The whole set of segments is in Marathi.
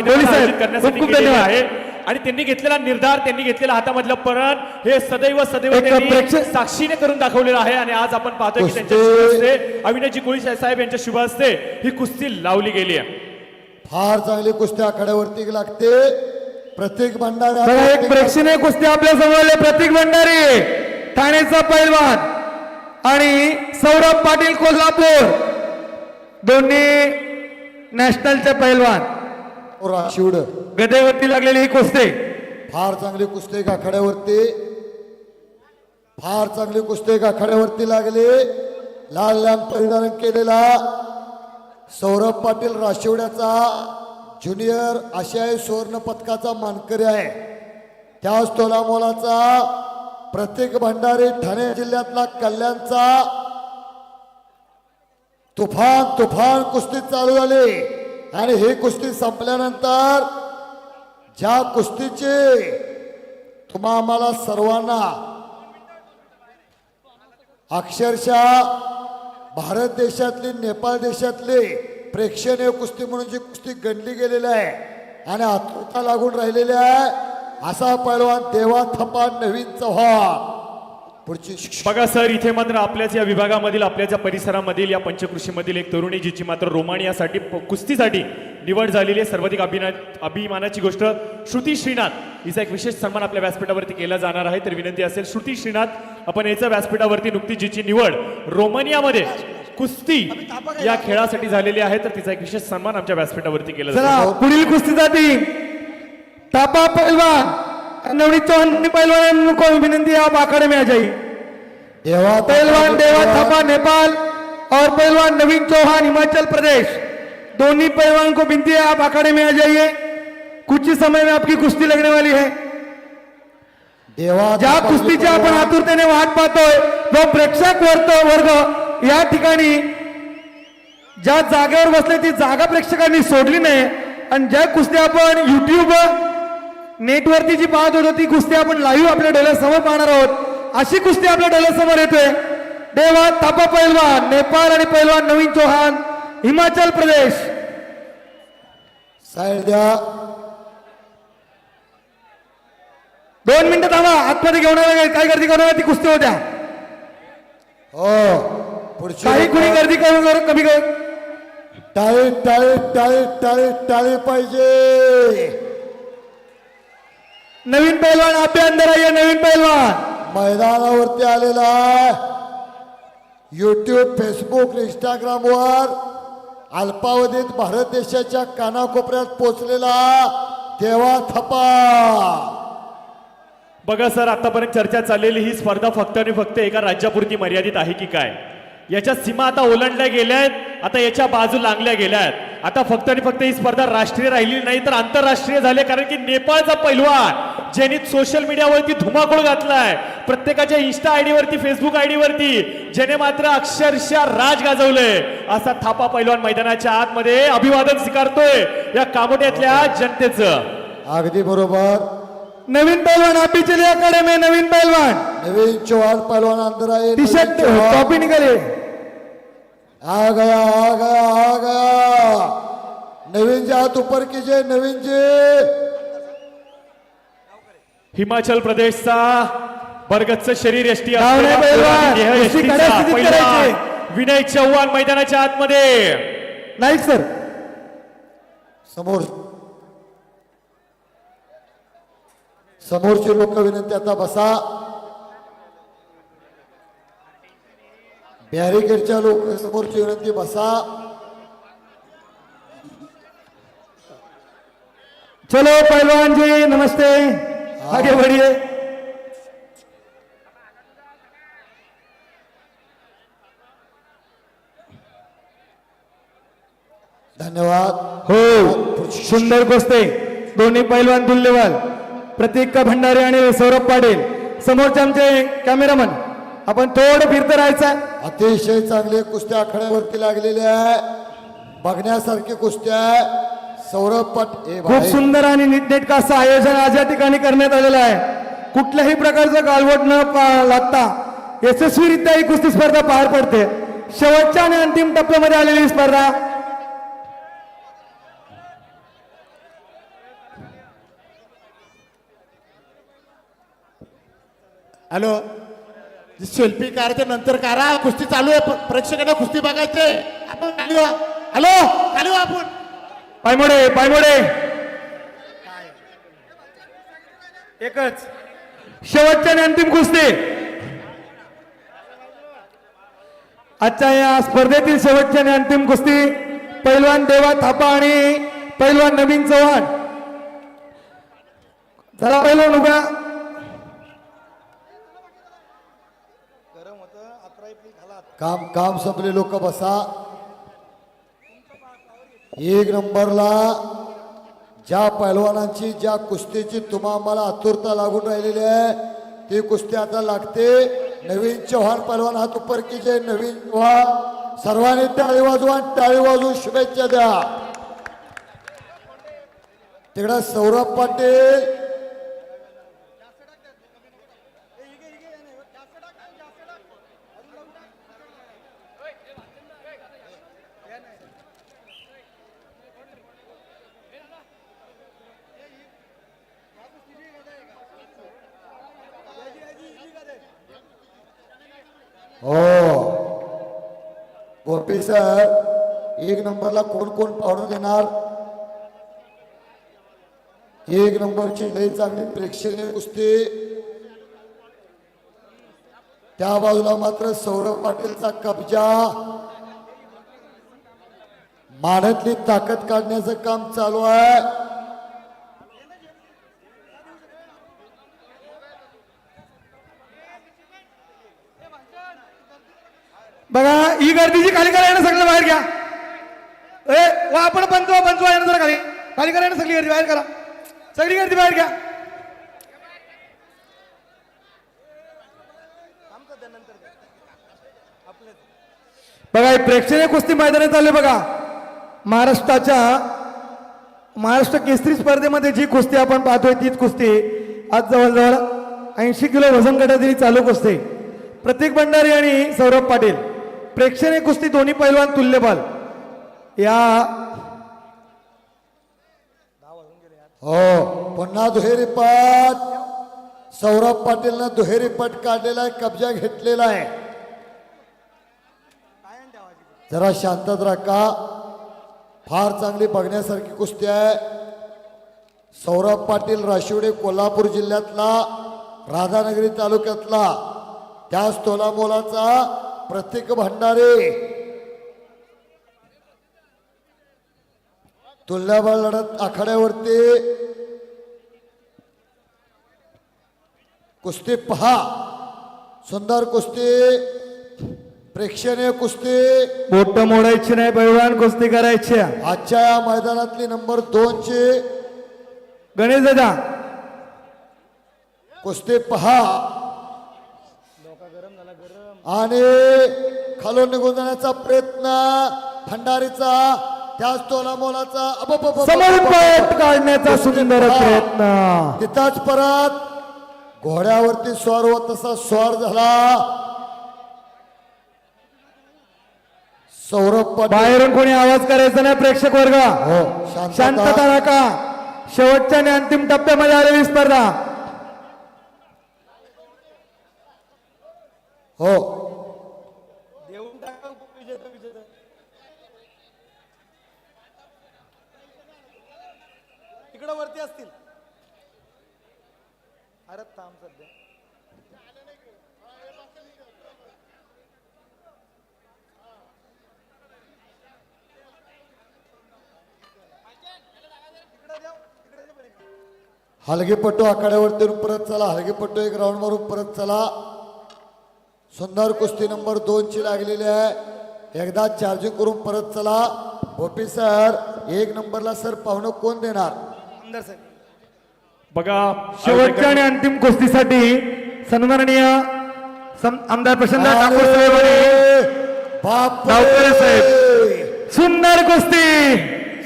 साहेब, आयोजित करण्यासाठी खूप खूप केलेले धन्यवाद. आहे. आणि त्यांनी घेतलेला निर्धार त्यांनी घेतलेला हातामधलं परण हे सदैव सदैव त्यांनी साक्षीने करून दाखवलेलं आहे. आणि आज आपण पाहतोय की त्यांच्या अविनाशजी कोळी साहेब यांच्या शुभ हस्ते ही कुस्ती लावली गेली आहे. फार चांगली कुस्ती आखाड्यावरती लागते. प्रत्येक भंडारा एक प्रेक्षणीय कुस्ती आपल्यासमोर प्रतीक भंडारी ठाणेचा पैलवान आणि सौरभ पाटील कोल्हापूर. दोन्ही नॅशनलचे पैलवान. शिवड. गदेवरती लागलेली ही कुस्ती. फार चांगली कुस्ती एक आखाड्यावरती फार चांगली कुस्ती एक आखाड्यावरती लागली. लाल लाल परिधान केलेला सौरभ पाटील राशिवड्याचा ज्युनियर आशियाई सुवर्ण पदकाचा मानकरी आहे. त्याच तोलामोलाचा प्रत्येक भंडारी ठाणे जिल्ह्यातला कल्याणचा तुफान तुफान कुस्ती चालू झाली. आणि ही कुस्ती संपल्यानंतर ज्या कुस्तीचे तुम्हा आम्हाला सर्वांना अक्षरशः भारत देशातली नेपाळ देशातली प्रेक्षणीय कुस्ती म्हणून जी कुस्ती गणली गेलेली आहे आणि आतुरता लागून राहिलेली आहे असा पैलवान देवा थपा नवीन चव्हाण. पुढची बघा सर इथे मात्र आपल्याच या विभागामधील आपल्याच या परिसरामधील या पंचकृषीमधील एक तरुणी जिची मात्र रोमानियासाठी कुस्तीसाठी निवड झालेली आहे. सर्वाधिक अभिना अभिमानाची गोष्ट श्रुती श्रीनाथ. हिचा एक विशेष सन्मान आपल्या व्यासपीठावरती केला जाणार आहे. तर विनंती असेल श्रुती श्रीनाथ आपण याच्या व्यासपीठावरती नुकतीच जिची निवड रोमानियामध्ये कुस्ती या खेळासाठी झालेली आहे. तर तिचा एक विशेष सन्मान आमच्या व्यासपीठावरती केला जातो. पुढील कुस्तीसाठी तापा पहलवान नवनीत चौहान पहलवान को विनंती आप आखाड़े में आ जाइए। देवा पहलवान देवा थापा नेपाल और पहलवान नवीन चौहान हिमाचल प्रदेश। दोनों पहलवान को विनती है आप अखाड़े में आ जाइए। कुछ ही समय में आपकी कुश्ती लगने वाली है। देवा ज्या कुस्तीची आपण आतुरतेने वाट पाहतोय व प्रेक्षक वर्ग वर्ग या ठिकाणी ज्या जागेवर बसले ती जागा प्रेक्षकांनी सोडली नाही. आणि ज्या कुस्ती आपण युट्यूब नेटवरती जी पाहत होतो ती कुस्ती आपण लाईव्ह आपल्या डोळ्यासमोर पाहणार आहोत. अशी कुस्ती आपल्या डोळ्यासमोर येतोय देवा थापा पैलवान नेपाळ आणि पैलवान नवीन चौहान हिमाचल प्रदेश. साईड द्या. दोन मिनिटं थांबा आतमध्ये घेऊन काय गर्दी करू नका ती कुस्ती होत्या. हो पुढची काही कुणी गर्दी करू करू कमी करू. टाळी टाळी टाळी टाळी टाळी पाहिजे. नवीन पैलवान आपे अंदर आइए नवीन पैलवान. मैदानावरती आलेला युट्यूब फेसबुक इंस्टाग्रामवर अल्पावधीत भारत देशाच्या कानाकोपऱ्यात पोचलेला देवा थपा. बघा सर आतापर्यंत चर्चा चाललेली ही स्पर्धा फक्त आणि फक्त एका राज्यापुरती मर्यादित आहे की काय? याच्या सीमा आता ओलांडल्या गेल्या आहेत आता याच्या बाजू लांगल्या गेल्या आहेत. आता फक्त आणि फक्त ही स्पर्धा राष्ट्रीय राहिली नाही तर आंतरराष्ट्रीय झाले कारण की नेपाळचा पैलवान ज्यांनी सोशल मीडियावरती धुमाकूळ घातलाय. प्रत्येकाच्या इन्स्टा आयडी वरती फेसबुक आयडी वरती ज्याने मात्र अक्षरशः राज गाजवलंय. असा थापा पैलवान मैदानाच्या आतमध्ये अभिवादन स्वीकारतोय या कामोट्यातल्या जनतेचं. अगदी बरोबर. नवीन पहलवान आप भी चलिए अखाड़े में नवीन पहलवान नवीन चौहान पहलवान अंदर आए टी शर्ट। टॉपी निकालिए आ गया आ गया आ गया. नवीन जी ऊपर कीजिए नवीन जी. हिमाचल प्रदेशचा बरगतचं शरीर एसटी नाही. विनय चव्हाण मैदानाच्या आतमध्ये. नाईक सर. समोर. समोरची लोक विनंती आता बसा. बॅरिकेडच्या लोक समोरची विनंती बसा. चलो पहलवान जी नमस्ते. आगे बढ़िए। धन्यवाद। हो सुंदर कुस्ती दोन्ही पैलवान दुल्लेवाल प्रतीक भंडारे आणि सौरभ पाटील। समोरचे आमचे कॅमेरामन आपण थोडं फिरत राहायचं अतिशय चांगले कुस्त्या आखाड्यावरती लागलेले आहे. बघण्यासारखी कुस्त्या आहे. सौरभ पट ए खूप सुंदर आणि नीटनेटकं असं आयोजन आज या ठिकाणी करण्यात आलेलं आहे. कुठल्याही प्रकारचं गालवट न लागता यशस्वीरित्या ही कुस्ती स्पर्धा पार पडते. शेवटच्या आणि अंतिम टप्प्यामध्ये आलेली ही स्पर्धा. हॅलो. सेल्फी काढते नंतर काढा. कुस्ती चालू आहे. प्रेक्षकांना कुस्ती बघायचे आपण. हॅलो. व्हा आपण. पायमोडे पायमोडे. एकच. शेवटच्या आणि अंतिम कुस्ती. आजच्या या स्पर्धेतील शेवटच्या आणि अंतिम कुस्ती पैलवान देवा थापा आणि पैलवान नवीन चव्हाण. चला पैलवान उभा काम काम संपले लोक बसा. एक नंबरला ज्या पैलवानांची ज्या कुस्तीची तुम्हा आम्हाला आतुरता लागून राहिलेली आहे ती कुस्ती आता लागते. नवीन चव्हाण पैलवान हात उपर की जे नवीन चव्हाण. सर्वांनी टाळी वाजवा आणि टाळी वाजवून शुभेच्छा द्या. तिकडं सौरभ पाटील हो. गोपी सर एक नंबरला कोण कोण पावडर देणार? एक नंबरची लई चांगली प्रेक्षणीय कुस्ती. त्या बाजूला मात्र सौरभ पाटीलचा कब्जा. माढ्यातली ताकद काढण्याचं काम चालू आहे. बघा ही गर्दीची खाली करायला सगळं बाहेर घ्या. ए वा आपण पंचवा पंचवा आहे ना जरा खाली. खाली करायला सगळी गर्दी बाहेर करा. सगळी गर्दी बाहेर घ्या. बघा प्रेक्षणीय कुस्ती मैदानात चालले बघा. महाराष्ट्राच्या महाराष्ट्र केसरी स्पर्धेमध्ये जी कुस्ती आपण पाहतोय तीच कुस्ती आज जवळजवळ ऐंशी किलो वजन गटातील चालू कुस्ती. प्रतीक भंडारी आणि सौरभ पाटील. प्रेक्षणीय कुस्ती दोन्ही पैलवान तुल्यबल. या हो पुन्हा दुहेरी पट. सौरभ पाटीलनं दुहेरी पट काढलेला आहे कब्जा घेतलेला आहे. जरा शांतत राखा. फार चांगली बघण्यासारखी कुस्ती आहे. सौरभ पाटील राशिवडे कोल्हापूर जिल्ह्यातला राधानगरी तालुक्यातला. त्याच तोलामोलाचा प्रतीक भंडारे. तुल्यबळ लढत आखाड्यावरती. कुस्ती पहा. सुंदर कुस्ती. प्रेक्षणीय कुस्ती. बोट मोडायची नाही पैलवान कुस्ती करायची. आजच्या या मैदानातली नंबर दोन ची गणेश दादा. कुस्ती पहा. आणि खालून निघून जाण्याचा प्रयत्न भंडारीचा त्याच तोला मोलाचा अबबबबब. काढण्याचा सुंदर प्रयत्न तिथाच परत घोड्यावरती स्वर होत तसा स्वर झाला सौरभ बाहेरून कोणी आवाज करायचा नाही प्रेक्षक वर्ग हो शांतता शांतता राखा शेवटच्या आणि अंतिम टप्प्यामध्ये आलेली स्पर्धा हो. तिकडं वरती असतील. अरे थांब सध्या. हलगेपट्टू आखाड्यावरती परत चला हलगेपट्टू एक राऊंड मारून परत चला. सुंदर कुस्ती नंबर दोन ची लागलेली आहे. एकदा चार्जिंग करून परत चला. गोपी सर एक नंबरला सर पाहुणं कोण देणार? बघा शेवटच्या आणि अंतिम कुस्तीसाठी सन्माननीय सम- आमदार प्रशांत ठाकूर साहेब आणि बाप गावकरे साहेब. सुंदर कुस्ती!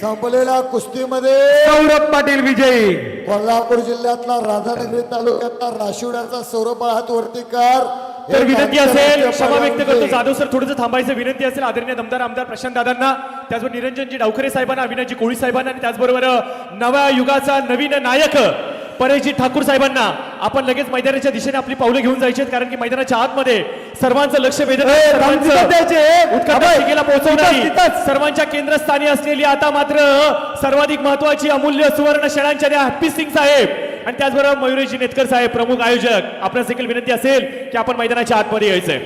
संपलेल्या कुस्तीमध्ये सौरभ पाटील विजयी. कोल्हापूर जिल्ह्यातला राधानगरी तालुक्यातला राशिवड्याचा सौरभ हात वरती कर. तर विनंती असेल क्षमा व्यक्त करतो. जाधव सर थोडंसं थांबायचं विनंती असेल. आदरणीय दमदार आमदार प्रशांत दादांना त्याचबरोबर निरंजनजी डावखरे साहेबांना अविनाशजी कोळी साहेबांना आणि त्याचबरोबर नव्या युगाचा नवीन नायक परेशजी ठाकूर साहेबांना. आपण लगेच मैदानाच्या दिशेने आपली पावलं घेऊन जायची कारण की मैदानाच्या आतमध्ये सर्वांचं लक्ष शिगेला पोहोचवणारी. सर्वांच्या केंद्रस्थानी असलेली आता मात्र सर्वाधिक महत्वाची अमूल्य सुवर्ण क्षणांच्या हॅप्पी सिंग साहेब. आणि त्याचबरोबर मयुरेश नेतकर साहेब प्रमुख आयोजक. आपणास देखील विनंती असेल की आपण मैदानाच्या आतमध्ये यायचंय.